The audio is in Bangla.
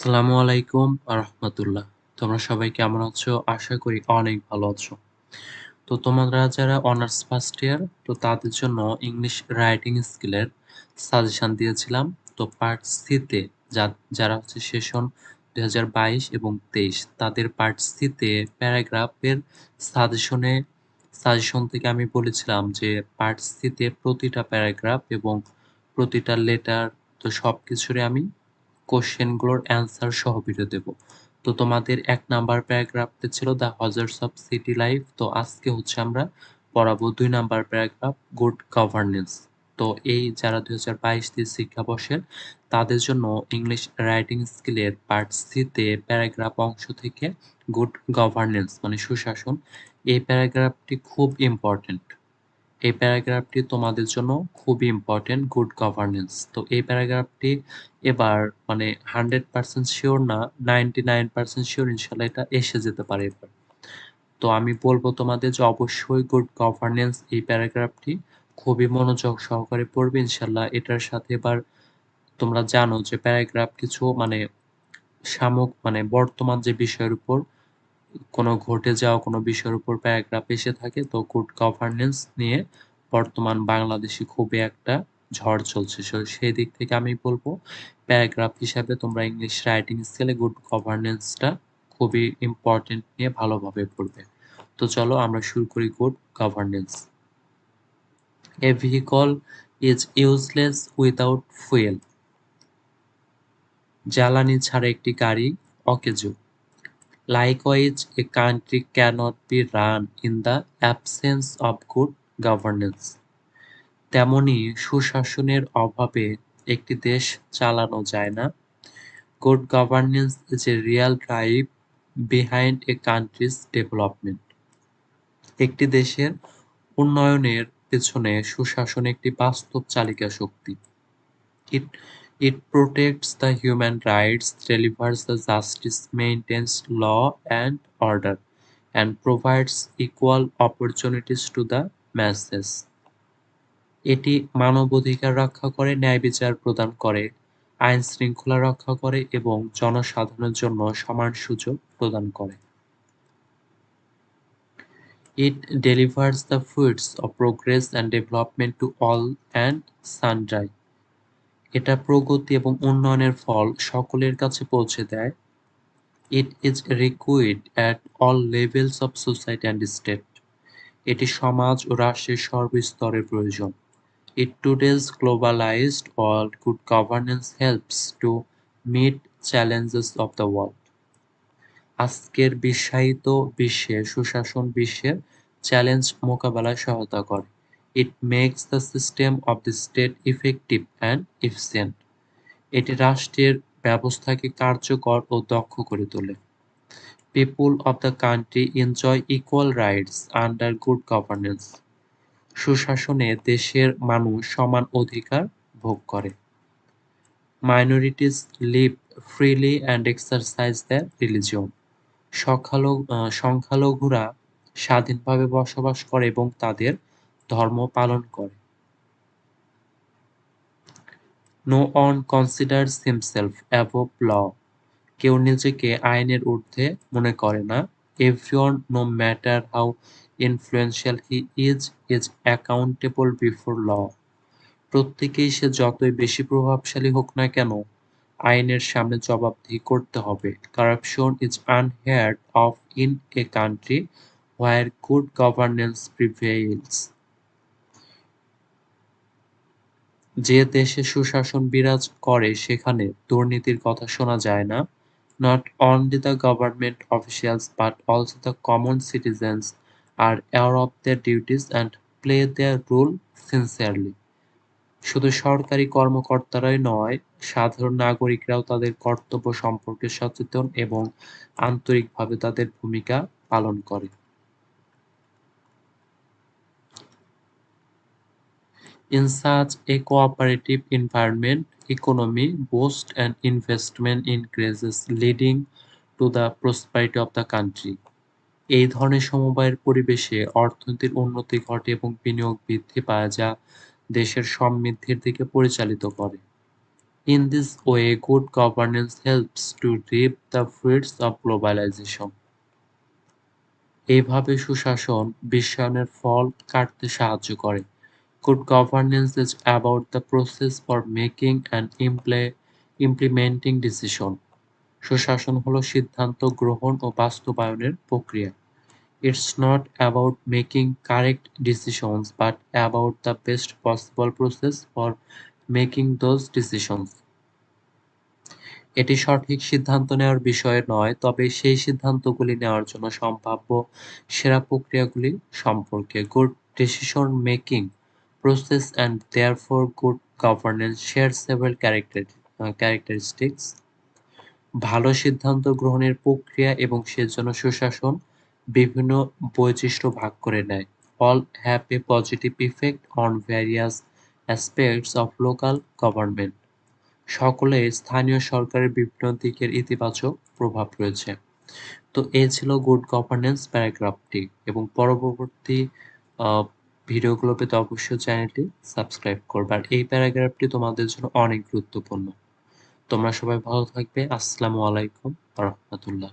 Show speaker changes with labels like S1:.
S1: আসসালামু আলাইকুম আরহামতুল্লাহ তোমরা সবাই কেমন আছো? আশা করি অনেক ভালো আছো। তো তোমরা যারা অনার্স ফার্স্ট ইয়ার, তো তাদের জন্য ইংলিশ রাইটিং স্কিলের সাজেশন দিয়েছিলাম। তো পার্ট সিতে যারা হচ্ছে সেশন দুই হাজার বাইশ এবং তেইশ, তাদের পার্ট সিতে প্যারাগ্রাফের সাজেশনে, সাজেশন থেকে আমি বলেছিলাম যে পার্ট সিতে প্রতিটা প্যারাগ্রাফ এবং প্রতিটা লেটার, তো সব কিছুরই আমি কোশ্চেনগুলোর অ্যান্সার সহ ভিডিও দেব। তো তোমাদের এক নাম্বার প্যারাগ্রাফতে ছিল the hazards of city life তো আজকে হচ্ছে আমরা পড়াবো দুই নাম্বার প্যারাগ্রাফ গুড গভর্নেন্স তো এই যারা দুই হাজার বাইশ দিয়ে শিক্ষাবর্ষের তাদের জন্য ইংলিশ রাইটিং স্কিলের পার্ট সিতে প্যারাগ্রাফ অংশ থেকে গুড গভর্নেন্স মানে সুশাসন, এই প্যারাগ্রাফটি খুব ইম্পর্টেন্ট এই প্যারাগ্রাফটি তোমাদের জন্য খুবই ইম্পর্টেন্ট গুড গভর্নেন্স তো এই প্যারাগ্রাফটি এবার মানে হান্ড্রেড পার্সেন্ট শিওর না নাইনটি নাইন পার্সেন্ট শিওর ইনশাল্লাহ এটা এসে যেতে পারে এবার। তো আমি বলব তোমাদের যে অবশ্যই গুড গভর্নেন্স এই প্যারাগ্রাফটি খুবই মনোযোগ সহকারে পড়বে ইনশাল্লাহ। এটার সাথে এবার তোমরা জানো যে প্যারাগ্রাফ কিছু মানে সামক মানে বর্তমান যে বিষয়ের উপর কোনো ঘটে যাওয়া কোনো বিষয়ের উপর প্যারাগ্রাফ এসে থাকে, তো গুড গভর্নেন্স নিয়ে বর্তমান বাংলাদেশে খুবই একটা ঝড় চলছে। সেই দিক থেকে আমি বলব প্যারাগ্রাফ হিসাবে তোমরা ইংলিশ রাইটিং স্কেলে গুড গভর্নেন্সটা খুবই ইম্পর্টেন্ট নিয়ে ভালোভাবে পড়বে। তো চলো আমরা শুরু করি good governance a vehicle is useless without fuel জ্বালানি ছাড়া একটি গাড়ি অকেজো। Likewise, a country cannot be run in the absence of good governance. তেমনি সুশাসনের অভাবে একটি দেশ চালানো যায় না। Good governance is a real drive behind a country's development একটি দেশের উন্নয়নের পেছনে সুশাসন একটি বাস্তব চালিকা শক্তি। ইট It protects the human rights, delivers the justice, maintains law and order, and provides equal opportunities to the masses. এটি মানব অধিকার রক্ষা করে ন্যায় বিচার প্রদান করে আইন শৃঙ্খলা রক্ষা করে এবং জনসাধারণের জন্য সমান সুযোগ প্রদান করে it delivers the foods of progress and development to all and sundry এটা প্রগতি এবং উন্নয়নের ফল সকলের কাছে পৌঁছে দেয়। It is required at all levels of society and state এটি সমাজ ও রাষ্ট্রের সর্বস্তরের প্রয়োজন। It today's globalised world good governance helps to meet challenges of the world আজকের বিশ্বায়িত বিশ্বে, সুশাসন বিশ্বের চ্যালেঞ্জ মোকাবেলায় সহায়তা করে। It makes the system of the state effective and efficient. এটি রাষ্ট্রের ব্যবস্থাকে কার্যকর ও দক্ষ করে তোলে। People of the country enjoy equal rights under good governance সুশাসনে দেশের মানুষ সমান অধিকার ভোগ করে। Minorities live freely and exercise the religion সংখ্যালঘুরা স্বাধীনভাবে বসবাস করে এবং তাদের ধর্ম পালন করে। No one considers himself above law কেউ নিজেকে আইনের ঊর্ধ্বে মনে করে না। Everyone no matter how influential he is is accountable before law প্রত্যেকেই সে যতই বেশি প্রভাবশালী হোক না কেন, আইনের সামনে জবাবদিহি করতে হবে। Corruption is unheard of in a country where good governance prevails যে দেশে সুশাসন বিরাজ করে সেখানে দুর্নীতির কথা শোনা যায় না not only the government officials but also the common citizens are aware of their duties and play their role sincerely শুধু সরকারি কর্মকর্তারাই নয়, সাধারণ নাগরিকরাও তাদের কর্তব্য সম্পর্কে সচেতন এবং আন্তরিকভাবে তাদের ভূমিকা পালন করে। In such a cooperative environment, economy boost and investment increases, leading to the prosperity of the country. এই ধরনের সমবায়ের পরিবেশে অর্থনীতির উন্নতি ঘটে এবং বিনিয়োগ বৃদ্ধি পায় যা দেশের সমৃদ্ধির দিকে পরিচালিত করে। In this way good governance helps to reap the fruits of globalisation এইভাবে সুশাসন বিশ্বায়নের ফল কাটতে সাহায্য করে। Good governance is about the process for making and implementing decision. সুশাসন হলো সিদ্ধান্ত গ্রহণ ও বাস্তবায়নের প্রক্রিয়া। It's not about making correct decisions but about the best possible process for making those decisions. এটি সঠিক সিদ্ধান্ত নেওয়ার বিষয় নয়, তবে সেই সিদ্ধান্তগুলি নেওয়ার জন্য সম্ভাব্য সেরা প্রক্রিয়াগুলি সম্পর্কে। Good decision making process and therefore good governance share several character, uh, characteristics. ভালো সিদ্ধান্ত গ্রহণের প্রক্রিয়া এবং সেজন্য সুশাসন বিভিন্ন বৈশিষ্ট্য ভাগ করে নেয়। All have a positive effect on various aspects of local government. সকলের স্থানীয় সরকারের বিভিন্ন দিকের ইতিবাচক প্রভাব রয়েছে। তো এ ছিল গুড গভর্নেন্স প্যারাগ্রাফটি এবং পরবর্তী ভিডিওগুলো পেতে অবশ্যই চ্যানেলটি সাবস্ক্রাইব করবে। আর এই প্যারাগ্রাফটি তোমাদের জন্য অনেক গুরুত্বপূর্ণ। তোমরা সবাই ভালো থাকবে। আসসালামু আলাইকুম রহমতুল্লাহ।